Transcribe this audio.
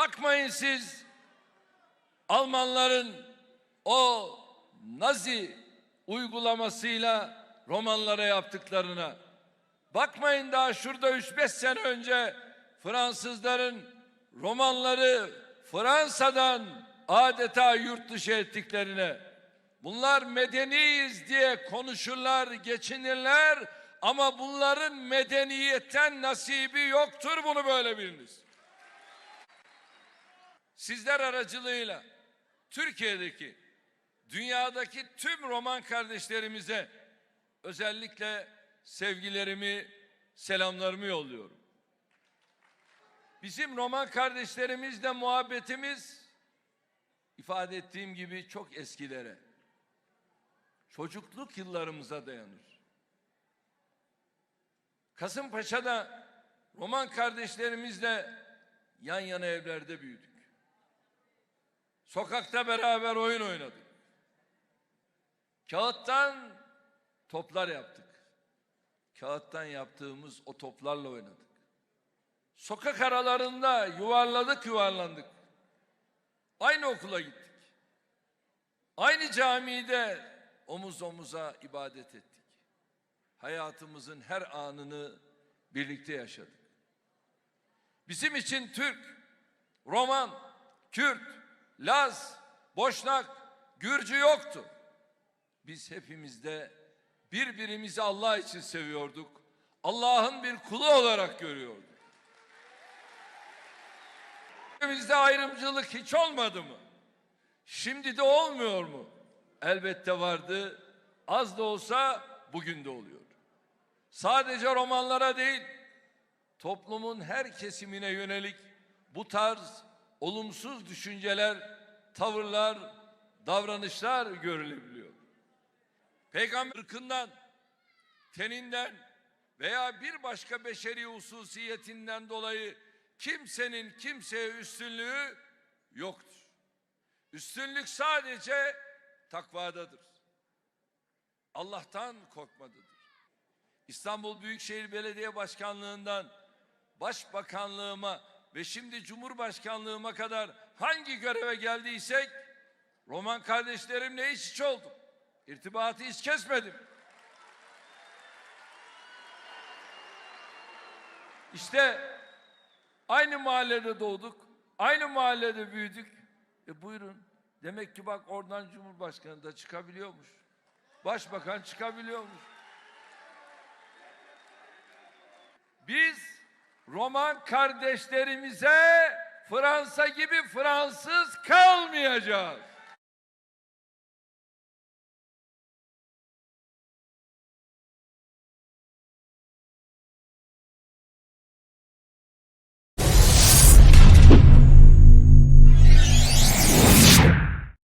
Bakmayın siz Almanların o Nazi uygulamasıyla romanlara yaptıklarına. Bakmayın daha şurada 3-5 sene önce Fransızların romanları Fransa'dan adeta yurt dışı ettiklerine. Bunlar medeniyiz diye konuşurlar, geçinirler ama bunların medeniyetten nasibi yoktur bunu böyle biliniz. Sizler aracılığıyla Türkiye'deki, dünyadaki tüm Roman kardeşlerimize özellikle sevgilerimi, selamlarımı yolluyorum. Bizim Roman kardeşlerimizle muhabbetimiz ifade ettiğim gibi çok eskilere, çocukluk yıllarımıza dayanır. Kasımpaşa'da Roman kardeşlerimizle yan yana evlerde büyüdük. Sokakta beraber oyun oynadık. Kağıttan toplar yaptık. Kağıttan yaptığımız o toplarla oynadık. Sokak aralarında yuvarladık yuvarlandık. Aynı okula gittik. Aynı camide omuz omuza ibadet ettik. Hayatımızın her anını birlikte yaşadık. Bizim için Türk, Roman, Kürt, Laz, Boşnak, Gürcü yoktu. Biz hepimizde birbirimizi Allah için seviyorduk. Allah'ın bir kulu olarak görüyorduk. Bizde ayrımcılık hiç olmadı mı? Şimdi de olmuyor mu? Elbette vardı. Az da olsa bugün de oluyor. Sadece romanlara değil, toplumun her kesimine yönelik bu tarz olumsuz düşünceler, tavırlar, davranışlar görülebiliyor. Peygamber ırkından, teninden veya bir başka beşeri hususiyetinden dolayı kimsenin kimseye üstünlüğü yoktur. Üstünlük sadece takvadadır. Allah'tan korkmadıdır. İstanbul Büyükşehir Belediye Başkanlığından Başbakanlığıma ve şimdi Cumhurbaşkanlığıma kadar hangi göreve geldiysek Roman kardeşlerimle iç içe oldum. İrtibatı hiç kesmedim. İşte aynı mahallede doğduk, aynı mahallede büyüdük. E buyurun. Demek ki bak oradan Cumhurbaşkanı da çıkabiliyormuş. Başbakan çıkabiliyormuş. Biz Roman kardeşlerimize Fransa gibi Fransız kalmayacağız.